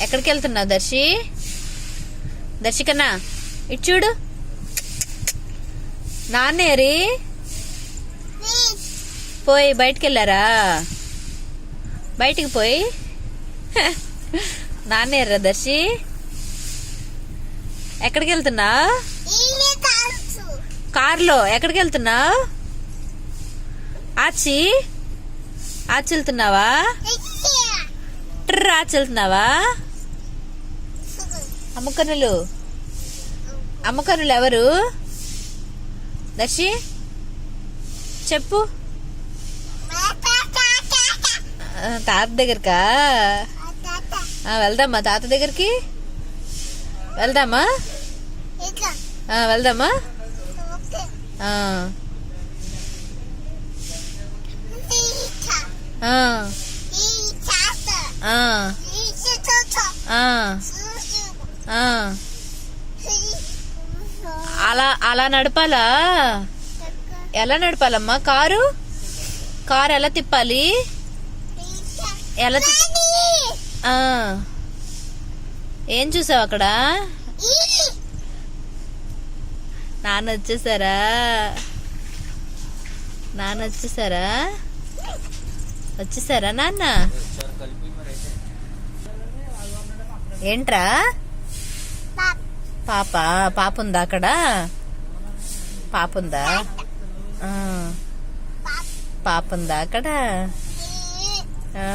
ఎక్కడికి వెళ్తున్నావు దర్శి దర్శికన్నా ఇటు చూడు. నాన్నేరి పోయి బయటికి వెళ్ళారా బయటికి పోయి. నాన్నేర్రా దర్శి. ఎక్కడికి వెళ్తున్నావు కారులో. ఎక్కడికి వెళ్తున్నావు ఆచి. ఆచి వెళ్తున్నావా? ట్ర ఆచి వెళ్తున్నావా? అమ్మకనులు అమ్మకనులు ఎవరు? దర్శి చెప్పు. తాత దగ్గరకా? వెళ్దామా తాత దగ్గరికి? వెళ్దామా? వెళ్దామా? ఆ, ఆ, ఆ. అలా అలా నడపాలా? ఎలా నడపాలమ్మా? కారు? కారు ఎలా తిప్పాలి? ఎలా. ఏం చూసావు అక్కడ? నాన్న వచ్చేసారా? నాన్న వచ్చేసారా? వచ్చేసారా నాన్న? ఏంట్రా? పాప పాప ఉందా అక్కడ పాప ఉందా. పాప ఉందా అక్కడ ఆ.